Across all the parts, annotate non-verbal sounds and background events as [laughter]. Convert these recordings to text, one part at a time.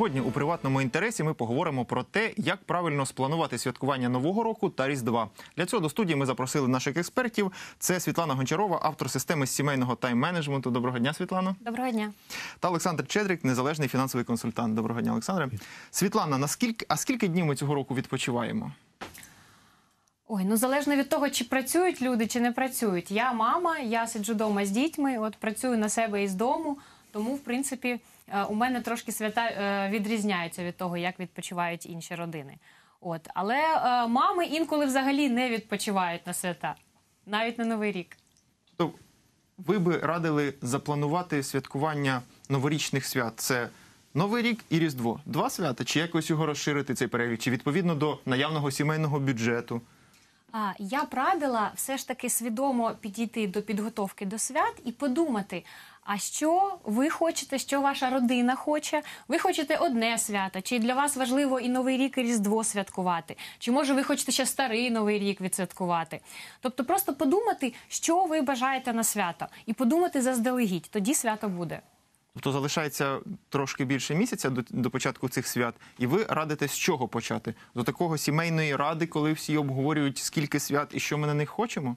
Сьогодні у приватному інтересі ми поговоримо про те, як правильно спланувати святкування нового року та різдва. Для цього до студії ми запросили наших експертів. Це Світлана Гончарова, автор системи сімейного тайм-менеджменту. Доброго дня, Світлано. Доброго дня. Та Олександр Чедрик, незалежний фінансовий консультант. Доброго дня, Олександре. Світлана, наскільки а скільки днів ми цього року відпочиваємо? Ой, ну залежно від того, чи працюють люди, чи не працюють. Я мама, я сиджу вдома з дітьми, от працюю на себе із дому. Тому, в принципі, у мене трошки свята е, відрізняються від того, як відпочивають інші родини. От, але е, мами інколи взагалі не відпочивають на свята, навіть на новий рік. То ви би радили запланувати святкування новорічних свят? Це Новий рік і Різдво. Два свята, чи якось його розширити цей перелік, чи відповідно до наявного сімейного бюджету? А я б радила все ж таки свідомо підійти до підготовки до свят і подумати. А що ви хочете, що ваша родина хоче? Ви хочете одне свято? Чи для вас важливо і Новий рік, і Різдво святкувати? Чи може ви хочете ще старий Новий рік відсвяткувати? Тобто просто подумати, що ви бажаєте на свято, і подумати заздалегідь, тоді свято буде. Тобто залишається трошки більше місяця до, до початку цих свят, і ви радите з чого почати? До такого сімейної ради, коли всі обговорюють, скільки свят і що ми на них хочемо?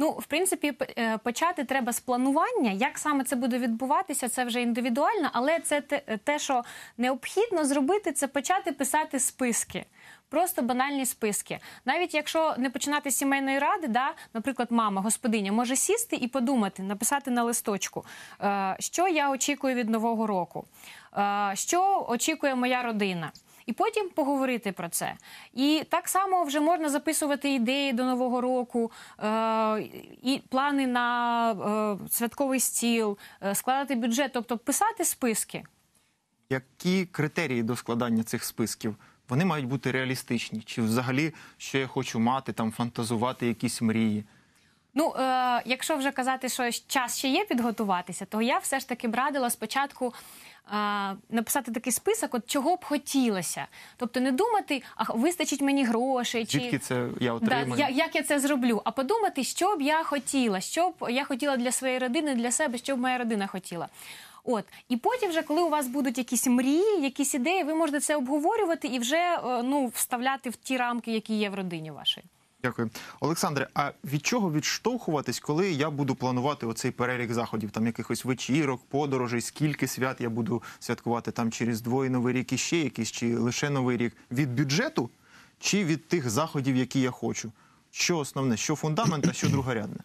Ну, в принципі, е, почати треба з планування. Як саме це буде відбуватися, це вже індивідуально, але це те, те, що необхідно зробити, це почати писати списки. Просто банальні списки. Навіть якщо не починати з сімейної ради, да, наприклад, мама, господиня, може сісти і подумати, написати на листочку, е, що я очікую від нового року, е, що очікує моя родина. І потім поговорити про це. І так само вже можна записувати ідеї до нового року, е, і плани на е, святковий стіл, е, складати бюджет, тобто писати списки. Які критерії до складання цих списків? Вони мають бути реалістичні? Чи взагалі, що я хочу мати, там фантазувати якісь мрії? Ну, е, якщо вже казати, що час ще є підготуватися, то я все ж таки б радила спочатку е, написати такий список, от чого б хотілося. Тобто не думати, а вистачить мені грошей, Звідки чи це я да, отримаю? я, як я це зроблю, а подумати, що б я хотіла, що б я хотіла для своєї родини, для себе, що б моя родина хотіла. От і потім, вже коли у вас будуть якісь мрії, якісь ідеї, ви можете це обговорювати і вже е, ну вставляти в ті рамки, які є в родині вашій. Дякую, Олександре. А від чого відштовхуватись, коли я буду планувати оцей перелік заходів, там якихось вечірок, подорожей, скільки свят я буду святкувати там через двоє новий рік і ще якийсь, чи лише новий рік від бюджету, чи від тих заходів, які я хочу? Що основне, що фундамент, а що [clears throat] другорядне?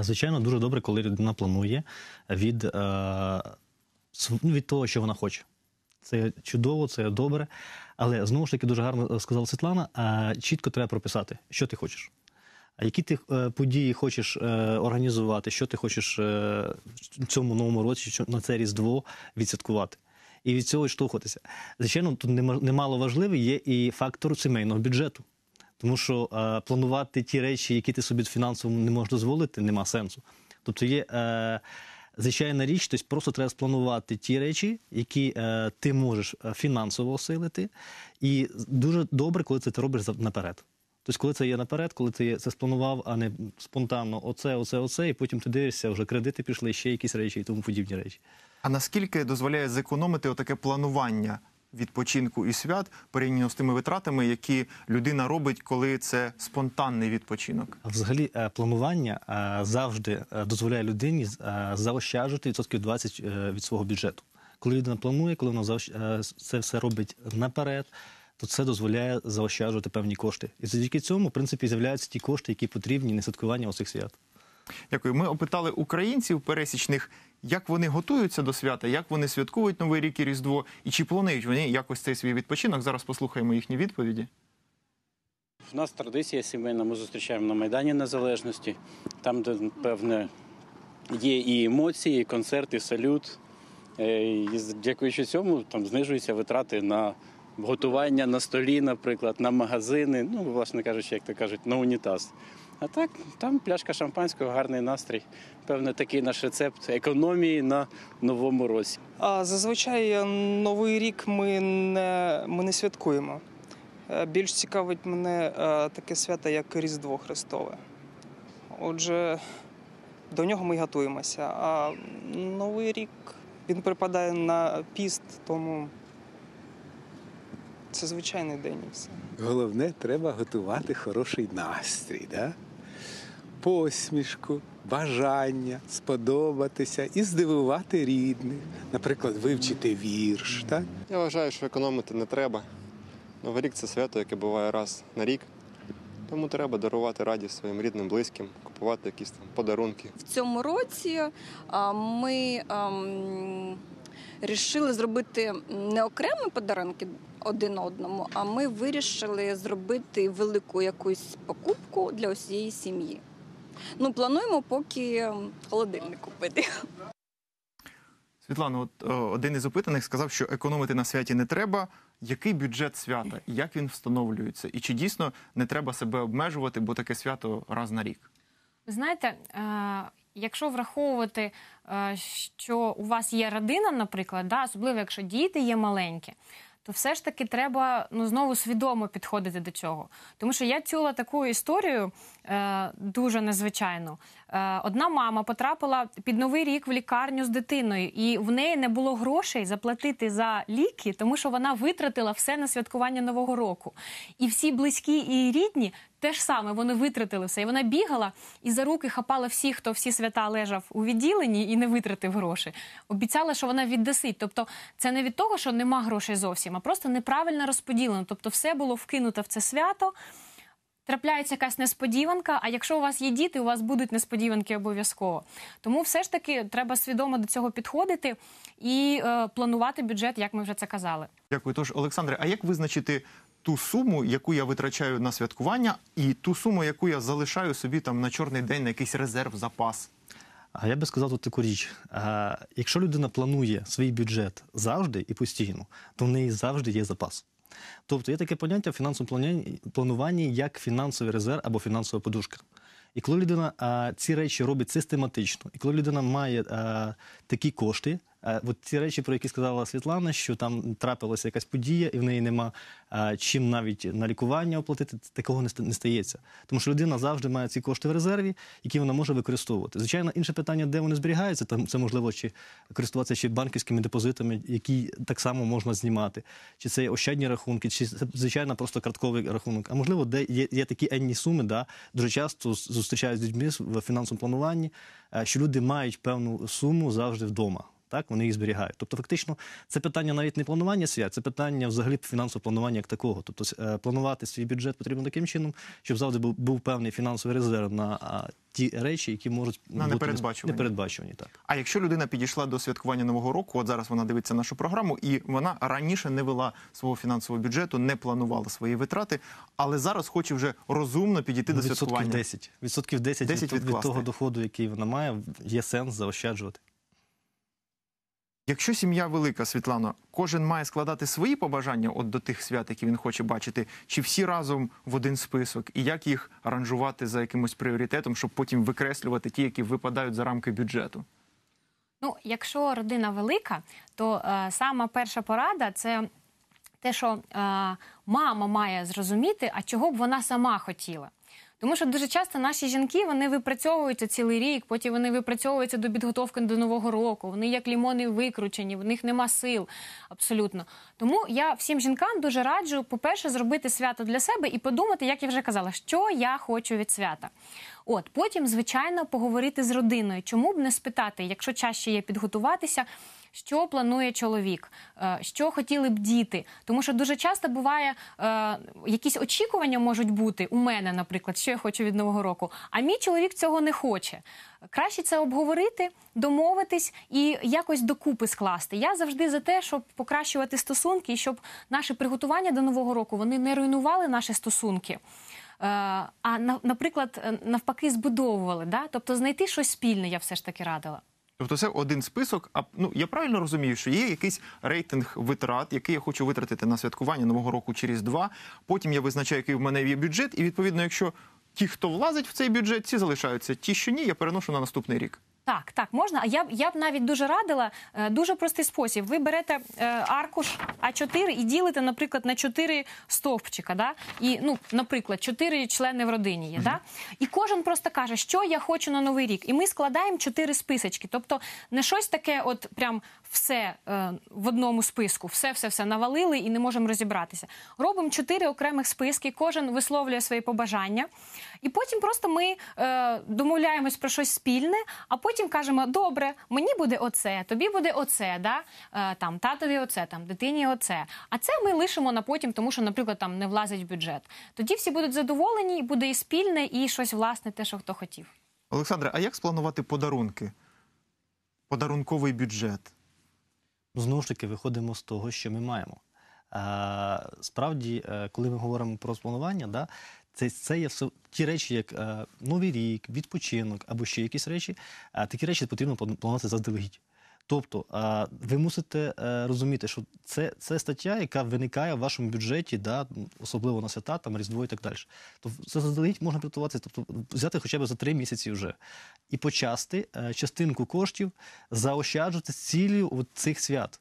Звичайно, дуже добре, коли людина планує від, е, ну, від того, що вона хоче. Це чудово, це добре. Але знову ж таки дуже гарно сказала Світлана. е, чітко треба прописати, що ти хочеш. А які ти е, події хочеш е, організувати, що ти хочеш е, в цьому новому році, що на це Різдво відсвяткувати. І від цього відштовхуватися. Звичайно, тут нема- немало важливий є і фактор сімейного бюджету. Тому що е, планувати ті речі, які ти собі фінансово не можеш дозволити, нема сенсу. Тобто є е, звичайна річ, тобто просто треба спланувати ті речі, які е, ти можеш е, фінансово осилити. І дуже добре, коли це ти робиш наперед. Тобто, коли це є наперед, коли ти це спланував, а не спонтанно оце, оце, оце, і потім ти дивишся, вже кредити пішли, ще якісь речі і тому подібні речі. А наскільки дозволяє зекономити отаке планування відпочинку і свят порівняно з тими витратами, які людина робить, коли це спонтанний відпочинок? Взагалі, е, планування е, завжди е, дозволяє людині заощаджувати відсотків 20 е, від свого бюджету. Коли людина планує, коли вона це все робить наперед, то це дозволяє заощаджувати певні кошти. І завдяки цьому, в принципі, з'являються ті кошти, які потрібні на святкування оцих свят. Дякую. Ми опитали українців пересічних, як вони готуються до свята, як вони святкують Новий рік і Різдво, і чи планують вони якось цей свій відпочинок. Зараз послухаємо їхні відповіді. У нас традиція сімейна, ми зустрічаємо на Майдані Незалежності, там, де, певне, є і емоції, і концерт, і салют. Е, І дякуючи цьому, там знижуються витрати на готування на столі, наприклад, на магазини, ну, власне кажучи, як то кажуть, на унітаз. А так, там пляшка шампанського, гарний настрій. Певне, такий наш рецепт економії на новому році. А зазвичай новий рік ми не, ми не святкуємо. Е, Більш цікавить мене е, таке свято, як Різдво Христове. Отже, до нього ми й готуємося. А Новий рік Він припадає на піст, тому це звичайний день і все. Головне, треба готувати хороший настрій, да? Посмішку, бажання сподобатися і здивувати рідних. Наприклад, вивчити вірш. Так? Я вважаю, що економити не треба. Новий рік це свято, яке буває раз на рік. Тому треба дарувати радість своїм рідним, близьким, купувати якісь там подарунки. В цьому році а, ми ам, рішили зробити не окремі подарунки один одному, а ми вирішили зробити велику якусь покупку для усієї сім'ї. Ну, плануємо поки ем, холодильник купити. Світлано, от е, один із опитаних сказав, що економити на святі не треба. Який бюджет свята? Як він встановлюється? І чи дійсно не треба себе обмежувати, бо таке свято раз на рік? Ви знаєте, е, якщо враховувати, е, що у вас є родина, наприклад, да, особливо якщо діти є маленькі, то все ж таки треба ну, знову свідомо підходити до цього. Тому що я чула таку історію е, дуже незвичайну. Е, одна мама потрапила під новий рік в лікарню з дитиною, і в неї не було грошей заплатити за ліки, тому що вона витратила все на святкування Нового року. І всі близькі і рідні те ж саме вони витратили все. І вона бігала і за руки хапала всіх, хто всі свята лежав у відділенні і не витратив гроші. Обіцяла, що вона віддасить. Тобто, це не від того, що нема грошей зовсім, а просто неправильно розподілено. Тобто, все було вкинуто в це свято. Трапляється якась несподіванка, а якщо у вас є діти, у вас будуть несподіванки обов'язково. Тому все ж таки треба свідомо до цього підходити і е, планувати бюджет, як ми вже це казали. Дякую. Тож, Олександре, а як визначити ту суму, яку я витрачаю на святкування, і ту суму, яку я залишаю собі там на чорний день на якийсь резерв, запас? А я би сказав тут таку річ: а, якщо людина планує свій бюджет завжди і постійно, то в неї завжди є запас. Тобто є таке поняття в фінансовому плануванні- як фінансовий резерв або фінансова подушка. І коли людина а, ці речі робить систематично, і коли людина має а, такі кошти, от ці речі, про які сказала Світлана, що там трапилася якась подія, і в неї нема чим навіть на лікування оплатити, такого не стається. Тому що людина завжди має ці кошти в резерві, які вона може використовувати. Звичайно, інше питання, де вони зберігаються, там це можливо чи користуватися ще банківськими депозитами, які так само можна знімати, чи це є ощадні рахунки, чи це звичайно просто картковий рахунок. А можливо, де є, є такі енні суми, да, дуже часто з- зустрічаюсь з людьми в фінансовому плануванні, е, що люди мають певну суму завжди вдома. Так, вони їх зберігають. Тобто, фактично, це питання навіть не планування свят, це питання взагалі фінансового планування як такого. Тобто, е, планувати свій бюджет потрібно таким чином, щоб завжди був, був певний фінансовий резерв на а, ті речі, які можуть На бути непередбачувані. непередбачувані. Так. А якщо людина підійшла до святкування нового року, от зараз вона дивиться нашу програму, і вона раніше не вела свого фінансового бюджету, не планувала свої витрати, але зараз хоче вже розумно підійти до Ну, відсотків святкування. 10. Відсотків 10, 10 від, від того доходу, який вона має, є сенс заощаджувати. Якщо сім'я велика, Світлано, кожен має складати свої побажання от до тих свят, які він хоче бачити, чи всі разом в один список, і як їх аранжувати за якимось пріоритетом, щоб потім викреслювати ті, які випадають за рамки бюджету. Ну, якщо родина велика, то е, сама перша порада це те, що е, мама має зрозуміти, а чого б вона сама хотіла. Тому що дуже часто наші жінки вони випрацьовуються цілий рік, потім вони випрацьовуються до підготовки до нового року. Вони як лімони викручені, в них нема сил абсолютно. Тому я всім жінкам дуже раджу, по-перше, зробити свято для себе і подумати, як я вже казала, що я хочу від свята. От потім, звичайно, поговорити з родиною. Чому б не спитати, якщо чаще є підготуватися, що планує чоловік, е, що хотіли б діти. Тому що дуже часто буває, е, якісь очікування можуть бути у мене, наприклад, що я хочу від нового року. А мій чоловік цього не хоче. Краще це обговорити, домовитись і якось докупи скласти. Я завжди за те, щоб покращувати стосунки, і щоб наше приготування до нового року вони не руйнували наші стосунки. Е, А на- наприклад, навпаки, збудовували. Да? Тобто знайти щось спільне, я все ж таки радила. Тобто це один список. А ну я правильно розумію, що є якийсь рейтинг витрат, який я хочу витратити на святкування нового року через два. Потім я визначаю, який в мене є бюджет, і відповідно, якщо ті, хто влазить в цей бюджет, ці залишаються. Ті, що ні, я переношу на наступний рік. Так, так, можна. А я б я б навіть дуже радила е, дуже простий спосіб. Ви берете е, аркуш А4 і ділите, наприклад, на 4 стовпчика. Да? І, ну, наприклад, 4 члени в родині є. Да? І кожен просто каже, що я хочу на новий рік. І ми складаємо 4 списочки. Тобто не щось таке, от прям все е, в одному списку, все, все, все навалили і не можемо розібратися. Робимо 4 окремих списки, кожен висловлює свої побажання. І потім просто ми е, домовляємось про щось спільне, а потім кажемо: добре, мені буде оце, тобі буде оце, да? е, там татові оце, там дитині оце. А це ми лишимо на потім, тому що, наприклад, там не влазить в бюджет. Тоді всі будуть задоволені, і буде і спільне, і щось власне, те, що хто хотів. Олександре, а як спланувати подарунки? Подарунковий бюджет. Ну, Знову ж таки, виходимо з того, що ми маємо. Справді, е, коли ми говоримо про спланування, да, це, це є все ті речі, як е, Новий рік, відпочинок або ще якісь речі. А такі речі потрібно планувати заздалегідь. Тобто, ви мусите е, розуміти, що це, це стаття, яка виникає в вашому бюджеті, да, особливо на свята, там Різдво і так далі. Тобто це заздалегідь можна підготуватися, тобто взяти хоча б за три місяці вже і почасти е, частинку коштів заощаджувати з цілею цих свят.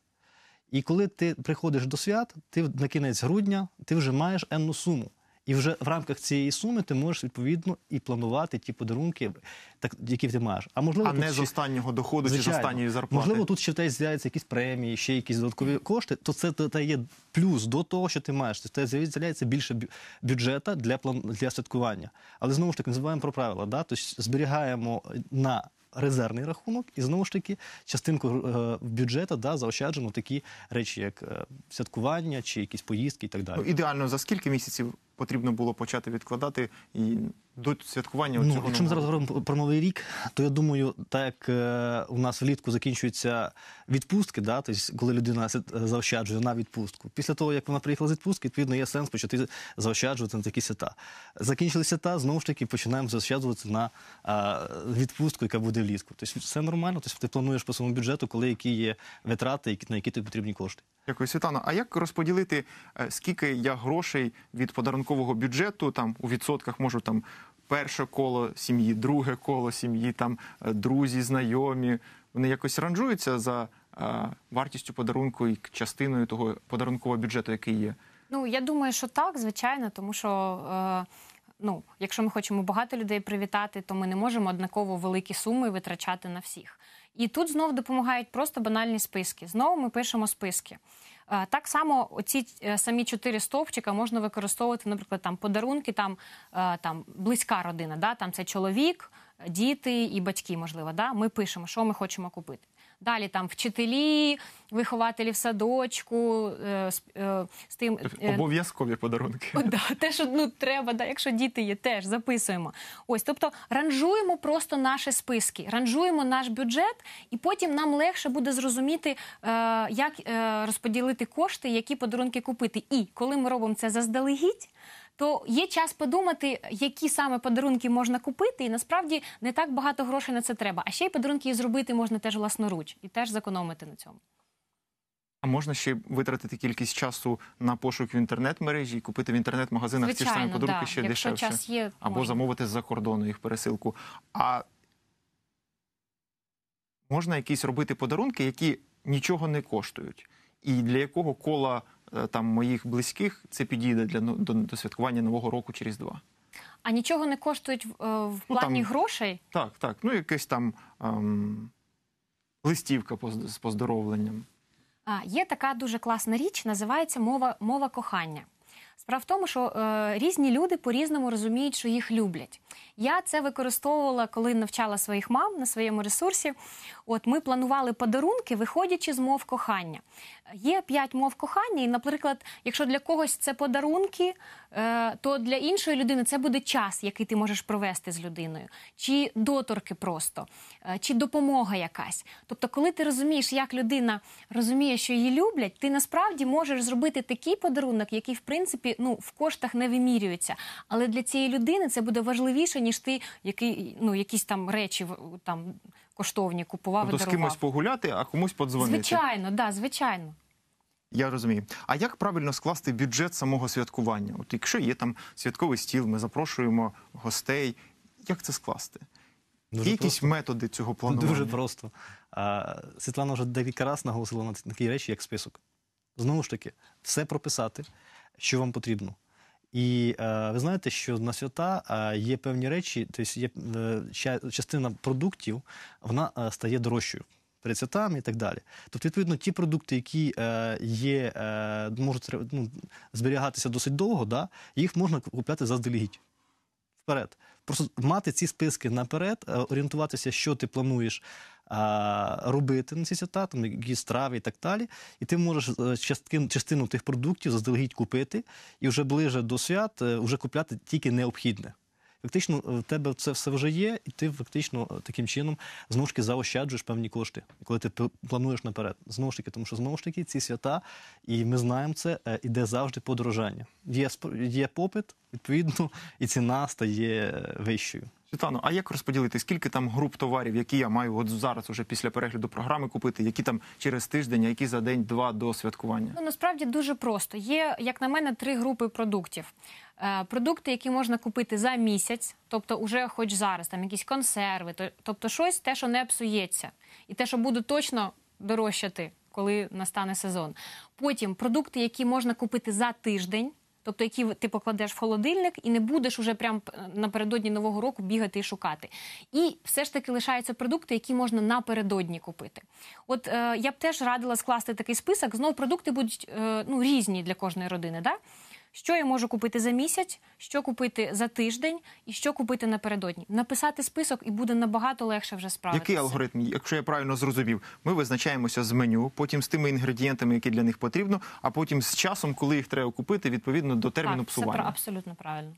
І коли ти приходиш до свят, ти на кінець грудня ти вже маєш енну суму. І вже в рамках цієї суми ти можеш відповідно і планувати ті подарунки, так, які ти маєш. А можливо, А не з останнього доходу чи з Звичайно. останньої зарплати. Можливо, тут ще в тебе з'являються якісь премії, ще якісь додаткові кошти, то це та- є плюс до того, що ти маєш. Тобто тебе з'являється більше бю- бюджета для план для святкування. Але знову ж таки не забуваємо про правила. Да? Тобто зберігаємо на резервний рахунок, і знову ж таки частинку е, бюджету да, заощаджуємо такі речі, як е, святкування чи якісь поїздки і так далі. Ну, ідеально, за скільки місяців потрібно було почати відкладати і до святкування Ну, цього якщо ми зараз говоримо про новий рік, то я думаю, так як е, у нас влітку закінчуються відпустки, да, тобто, коли людина се- заощаджує на відпустку. Після того, як вона приїхала з відпустки, відповідно є сенс почати заощаджувати на такі свята. Закінчили свята, знову ж таки починаємо заощаджувати на е, відпустку, яка буде влітку. Тобто все нормально. Тобто ти плануєш по своєму бюджету, коли які є витрати, на які тобі потрібні кошти. Дякую, Світлано. А як розподілити, е, скільки я грошей від подарункового бюджету там у відсотках можу там перше коло сім'ї, друге коло сім'ї, там е, друзі, знайомі. Вони якось ранжуються за е, вартістю подарунку і частиною того подарункового бюджету, який є. Ну, я думаю, що так, звичайно, тому що. Е... Ну, якщо ми хочемо багато людей привітати, то ми не можемо однаково великі суми витрачати на всіх. І тут знов допомагають просто банальні списки. Знову ми пишемо списки. Е, Так само оці е, самі чотири стовпчика можна використовувати, наприклад, там подарунки, там, е, там близька родина, да? там це чоловік, діти і батьки, можливо. Да? Ми пишемо, що ми хочемо купити. Далі там вчителі, вихователі в садочку, е, з, е, з тим е, Обов'язкові подарунки. Да, те, що ну треба, да, якщо діти є, теж записуємо. Ось, тобто ранжуємо просто наші списки, ранжуємо наш бюджет, і потім нам легше буде зрозуміти, е, як е, розподілити кошти, які подарунки купити. І коли ми робимо це заздалегідь. То є час подумати, які саме подарунки можна купити, і насправді не так багато грошей на це треба. А ще й подарунки зробити можна теж власноруч і теж зекономити на цьому. А можна ще витратити кількість часу на пошук в інтернет-мережі і купити в інтернет-магазинах ті ж самі подарунки да. ще якщо дешевше. час є, або можна. замовити з-за кордону їх пересилку. А можна якісь робити подарунки, які нічого не коштують, і для якого кола там моїх близьких це підійде для ну, до, до святкування нового року через два. А нічого не коштують е, в Ну, плані там- грошей. Так, так. Ну, якась там ем, листівка з поздоровленням. А, є така дуже класна річ, називається мова, мова кохання. Справа в тому, що е, різні люди по-різному розуміють, що їх люблять. Я це використовувала, коли навчала своїх мам на своєму ресурсі. От ми планували подарунки, виходячи з мов кохання. Є п'ять мов кохання, і, наприклад, якщо для когось це подарунки, е, то для іншої людини це буде час, який ти можеш провести з людиною, чи доторки просто, е, чи допомога якась. Тобто, коли ти розумієш, як людина розуміє, що її люблять, ти насправді можеш зробити такий подарунок, який в принципі ну в коштах не вимірюється. Але для цієї людини це буде важливіше, ніж ти який, ну, якісь там речі там коштовні купував Тобто і з кимось погуляти, а комусь подзвонити. Звичайно, да, звичайно. Я розумію. А як правильно скласти бюджет самого святкування? От якщо є там святковий стіл, ми запрошуємо гостей. Як це скласти? Дуже Є якісь просто. методи цього планування? Дуже просто. А, Світлана вже декілька разів наголосила на такі речі, як список. Знову ж таки, все прописати, що вам потрібно. І е, ви знаєте, що на свята е, є певні речі, тобто є е, частина продуктів, вона стає дорожчою перед святами і так далі. Тобто, відповідно, ті продукти, які е, є, е, можуть ну, зберігатися досить довго, да, їх можна купляти заздалегідь. Вперед. Просто мати ці списки наперед, орієнтуватися, що ти плануєш робити на ці свята, там, які страви і так далі. І ти можеш е, частин, частину тих продуктів заздалегідь купити і вже ближе до свят е, вже купляти тільки необхідне. Фактично, е, в тебе це все вже є, і ти фактично таким чином знову ж таки заощаджуєш певні кошти, коли ти плануєш наперед. Знову ж таки, тому що знову ж таки ці свята, і ми знаємо це, іде завжди подорожання. Є, є попит, відповідно, і ціна стає вищою. Світлано, а як розподілити, скільки там груп товарів, які я маю от зараз, уже після перегляду програми купити, які там через тиждень, які за день-два до святкування? Ну насправді дуже просто. Є, як на мене, три групи продуктів. Е, продукти, які можна купити за місяць, тобто уже хоч зараз, там якісь консерви, тобто щось те, що не псується, і те, що буде точно дорожчати, коли настане сезон. Потім продукти, які можна купити за тиждень. Тобто, які ти покладеш в холодильник і не будеш уже прям е, напередодні нового року бігати і шукати. І все ж таки лишаються продукти, які можна напередодні купити. От е, я б теж радила скласти такий список. Знову продукти будуть е, ну, різні для кожної родини. Да? Що я можу купити за місяць, що купити за тиждень і що купити напередодні. Написати список і буде набагато легше вже справитися. Який алгоритм, якщо я правильно зрозумів, ми визначаємося з меню, потім з тими інгредієнтами, які для них потрібно, а потім з часом, коли їх треба купити, відповідно до терміну так, псування. Це абсолютно правильно.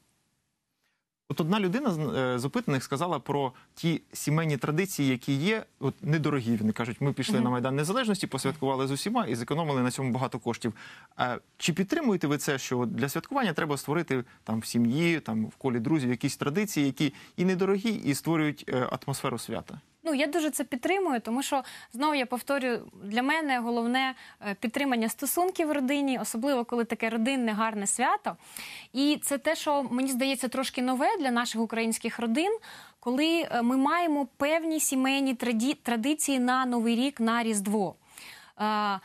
От одна людина з е, з опитаних сказала про ті сімейні традиції, які є, от недорогі. Вони кажуть, ми пішли на майдан незалежності, посвяткували з усіма і зекономили на цьому багато коштів. А чи підтримуєте ви це, що для святкування треба створити там в сім'ї, там в колі друзів якісь традиції, які і недорогі, і створюють е, атмосферу свята? Ну я дуже це підтримую, тому що знову я повторюю, для мене головне е, підтримання стосунків в родині, особливо коли таке родинне гарне свято. І це те, що мені здається трошки нове для наших українських родин, коли е, ми маємо певні сімейні традиції на Новий рік, на Різдво. Е,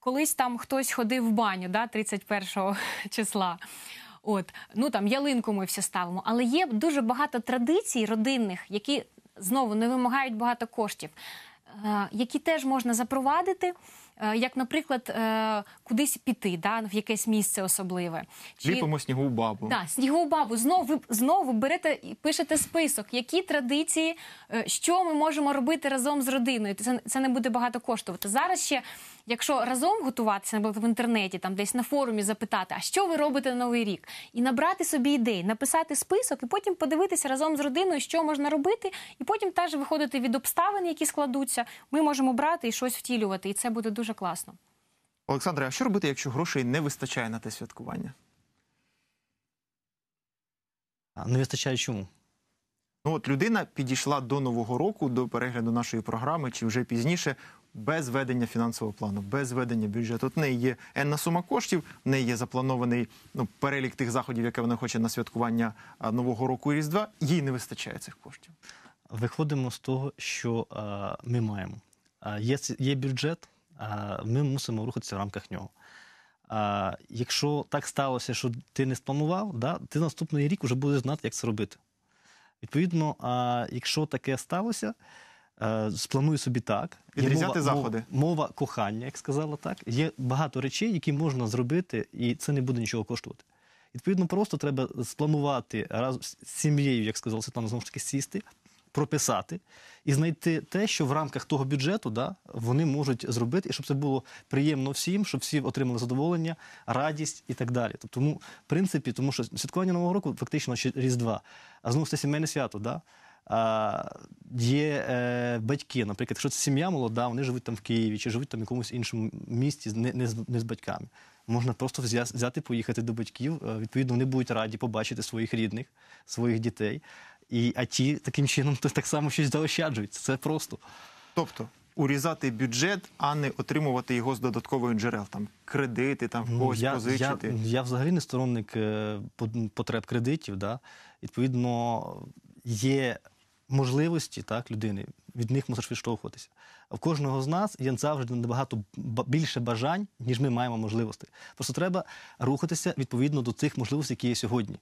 Колись там хтось ходив в баню, да, 31 [laughs] числа. От, ну там ялинку ми всі ставимо. Але є дуже багато традицій родинних, які знову не вимагають багато коштів, е, які теж можна запровадити. е, Як, наприклад, е, кудись піти, да, в якесь місце особливе. Чи- Ліпимо снігову бабу. Да, снігову бабу. Знову ви знову берете і пишете список, які традиції, що ми можемо робити разом з родиною. Це, це не буде багато коштувати. Зараз ще, якщо разом готуватися, наприклад, в інтернеті, там десь на форумі запитати, а що ви робите на новий рік, і набрати собі ідей, написати список, і потім подивитися разом з родиною, що можна робити, і потім теж виходити від обставин, які складуться. Ми можемо брати і щось втілювати, і це буде дуже класно. Олександре, а що робити, якщо грошей не вистачає на те святкування? А Не вистачає чому? Ну от людина підійшла до нового року, до перегляду нашої програми, чи вже пізніше, без ведення фінансового плану, без ведення бюджету. От в неї є енна сума коштів, в неї є запланований ну, перелік тих заходів, яке вона хоче на святкування нового року і різдва. Їй не вистачає цих коштів. Виходимо з того, що е, ми маємо. Є, є бюджет, е, ми мусимо рухатися в рамках нього. Е, якщо так сталося, що ти не спланував, да, ти наступний рік вже будеш знати, як це робити. Відповідно, е, якщо таке сталося, е, сплануй собі так. Відрізняти мова- заходи. Мова, мова кохання, як сказала так. Є багато речей, які можна зробити, і це не буде нічого коштувати. Відповідно, просто треба спланувати разом з сім'єю, як сказала Світлана, знову ж таки, сісти, прописати і знайти те, що в рамках того бюджету да, вони можуть зробити, і щоб це було приємно всім, щоб всі отримали задоволення, радість і так далі. Тобто, Тому, в принципі, тому що святкування Нового року фактично ще Різдва, а знову ж це сімейне свято. Да? Є е, батьки, наприклад, якщо це сім'я молода, вони живуть там в Києві чи живуть там в якомусь іншому місті, не, не, з, не з батьками. Можна просто взя- взяти, поїхати до батьків. е, Відповідно, вони будуть раді побачити своїх рідних, своїх дітей. І, а ті таким чином так само щось заощаджують. Це просто. Тобто урізати бюджет, а не отримувати його з додаткових джерел, там кредити, там в Ну, когось я, позичити. Я, я взагалі не сторонник е, потреб кредитів. Да? Відповідно, є можливості так, людини, від них мусиш відштовхуватися. В кожного з нас є завжди набагато більше бажань, ніж ми маємо можливостей. Просто треба рухатися відповідно до тих можливостей, які є сьогодні.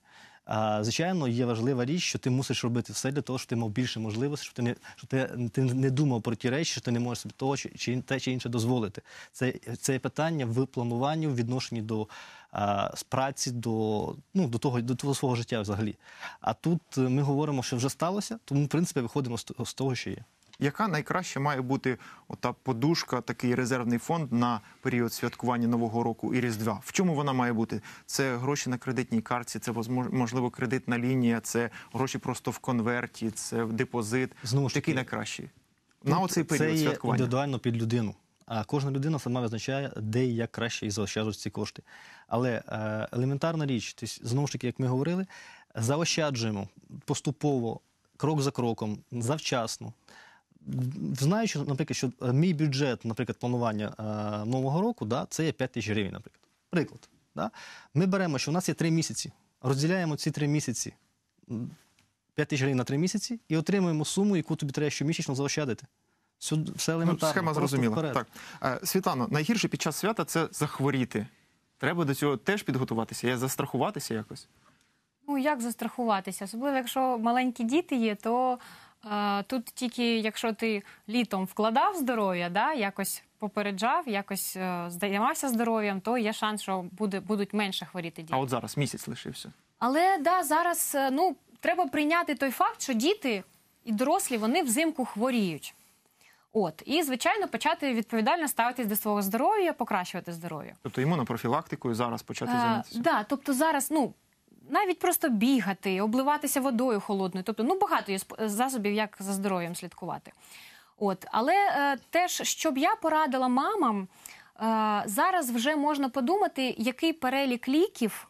А, звичайно, є важлива річ, що ти мусиш робити все для того, щоб ти мав більше можливостей, щоб ти не щоб ти, ти не думав про ті речі, що ти не можеш собі того чи, чи те чи інше дозволити. Це, це питання в плануванні, в відношенні до з праці, до, ну, до, того, до того свого життя взагалі. А тут е, ми говоримо, що вже сталося, тому в принципі виходимо з, того, що є. Яка найкраще має бути ота подушка, такий резервний фонд на період святкування Нового року і Різдва? В чому вона має бути? Це гроші на кредитній картці, це можливо кредитна лінія, це гроші просто в конверті, це депозит. Знову ж таки, найкращий? На оцей період це є святкування. індивідуально під людину. А кожна людина сама визначає, де і як краще і заощаджують ці кошти. Але е, елементарна річ, тобто, знову ж таки, як ми говорили, заощаджуємо поступово, крок за кроком, завчасно. Знаючи, наприклад, що е, мій бюджет, наприклад, планування е, нового року, да, це є 5 тисяч гривень, наприклад. Приклад. Да? Ми беремо, що в нас є 3 місяці, розділяємо ці 3 місяці 5 тисяч гривень на 3 місяці і отримуємо суму, яку тобі треба щомісячно заощадити. Все, все Ну, схема зрозуміла. вперед. Так. Світлано, найгірше під час свята це захворіти. Треба до цього теж підготуватися, я застрахуватися якось. Ну як застрахуватися? Особливо, якщо маленькі діти є, то е, тут тільки якщо ти літом вкладав здоров'я, да, якось попереджав, якось е, займався здоров'ям, то є шанс, що буде, будуть менше хворіти діти. А от зараз місяць лишився. Але да, зараз е, ну, треба прийняти той факт, що діти і дорослі вони взимку хворіють. От, і, звичайно, почати відповідально ставитись до свого здоров'я, покращувати здоров'я. Тобто імунопрофілактикою зараз почати займатися. Е, да, тобто зараз, ну. Навіть просто бігати, обливатися водою холодною. Тобто, ну багато є засобів, як за здоров'ям слідкувати. От, але е, теж, щоб я порадила мамам, е, зараз вже можна подумати, який перелік ліків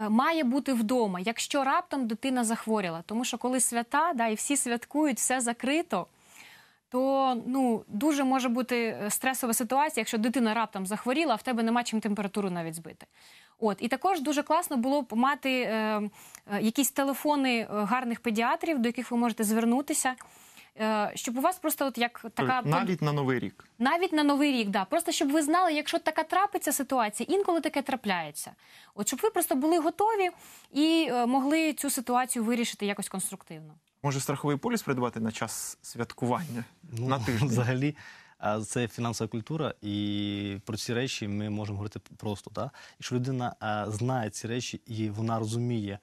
е, має бути вдома, якщо раптом дитина захворіла. Тому що коли свята, да, і всі святкують, все закрито то ну дуже може бути е, стресова ситуація, якщо дитина раптом захворіла, а в тебе нема чим температуру навіть збити. От і також дуже класно було б мати е, е, якісь телефони е, гарних педіатрів, до яких ви можете звернутися. е, Щоб у вас просто от як така Тобто Навіть на новий рік. навіть на новий рік, да. Просто щоб ви знали, якщо така трапиться ситуація, інколи таке трапляється. От щоб ви просто були готові і могли цю ситуацію вирішити якось конструктивно. Може страховий поліс придбати на час святкування Ну, на тиждень. Взагалі, це фінансова культура, і про ці речі ми можемо говорити просто. Так? Якщо людина знає ці речі і вона розуміє,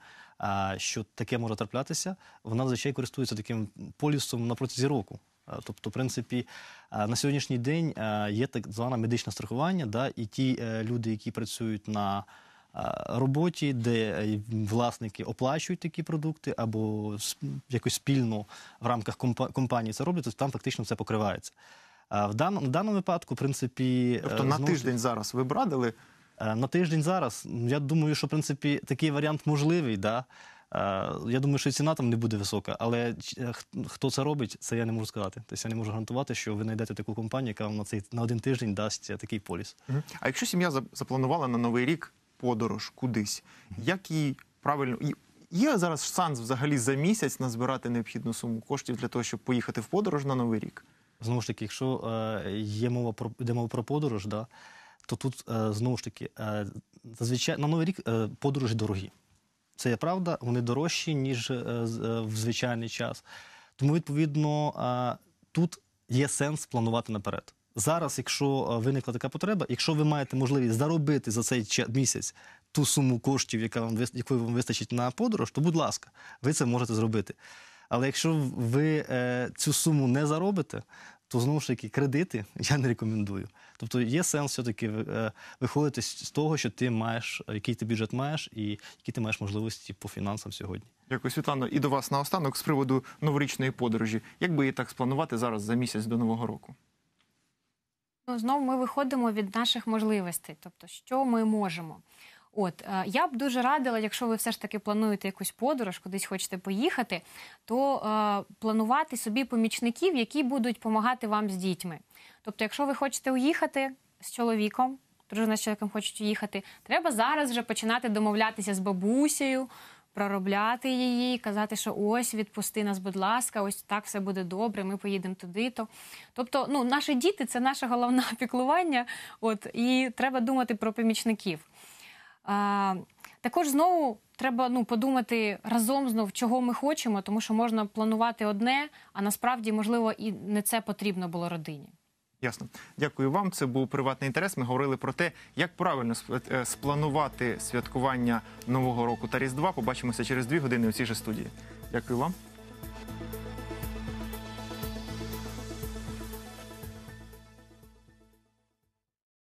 що таке може траплятися, вона зазвичай користується таким полісом на протязі року. Тобто, в принципі, на сьогоднішній день є так зване медичне страхування, да, і ті е, люди, які працюють на роботі, де е, власники оплачують такі продукти, або якось спільно в рамках компа- компанії це роблять, то там фактично це покривається. В даному, в даному випадку, в принципі, Тобто е, на знову тиждень зараз ви б радили. Е, На тиждень зараз. Я думаю, що в принципі такий варіант можливий. Да? Е, Я думаю, що ціна там не буде висока, але е, хто це робить, це я не можу сказати. Тобто я не можу гарантувати, що ви знайдете таку компанію, яка вам на цей на один тиждень дасть е, такий поліс. А якщо сім'я за- запланувала на новий рік подорож кудись, як їй правильно є зараз шанс взагалі за місяць назбирати необхідну суму коштів для того, щоб поїхати в подорож на новий рік? Знову ж таки, якщо е, є мова про йде мова про подорож, да, то тут е, знову ж таки е, зазвичай на новий рік е, подорожі дорогі. Це є правда, вони дорожчі, ніж в звичайний час. Тому, відповідно, тут є сенс планувати наперед. Зараз, якщо е, виникла така потреба, якщо ви маєте можливість заробити за цей місяць ту суму коштів, яка вам якої вам вистачить на подорож, то будь ласка, ви це можете зробити. Але якщо ви е, цю суму не заробите, то знову ж таки кредити [laughs] я не рекомендую. Тобто є сенс все-таки е, виходити з з того, що ти маєш, е, який ти бюджет маєш, і які ти маєш можливості по фінансам сьогодні. Дякую, Світлано. І до вас наостанок з приводу новорічної подорожі. Як би її так спланувати зараз за місяць до нового року? Ну, знову ми виходимо від наших можливостей, тобто, що ми можемо. От е, я б дуже радила, якщо ви все ж таки плануєте якусь подорож, кудись хочете поїхати, то е, планувати собі помічників, які будуть допомагати вам з дітьми. Тобто, якщо ви хочете уїхати з чоловіком, дружина з чоловіком хочуть уїхати, треба зараз вже починати домовлятися з бабусею. Проробляти її, казати, що ось відпусти нас, будь ласка, ось так все буде добре. Ми поїдемо туди. То тобто, ну наші діти це наше головне [laughs] піклування. От і треба думати про помічників. А, також знову треба ну, подумати разом знов, чого ми хочемо, тому що можна планувати одне, а насправді, можливо, і не це потрібно було родині. Ясно. Дякую вам. Це був приватний інтерес. Ми говорили про те, як правильно е, спланувати святкування Нового року та Різдва. Побачимося через дві години у цій же студії. Дякую вам.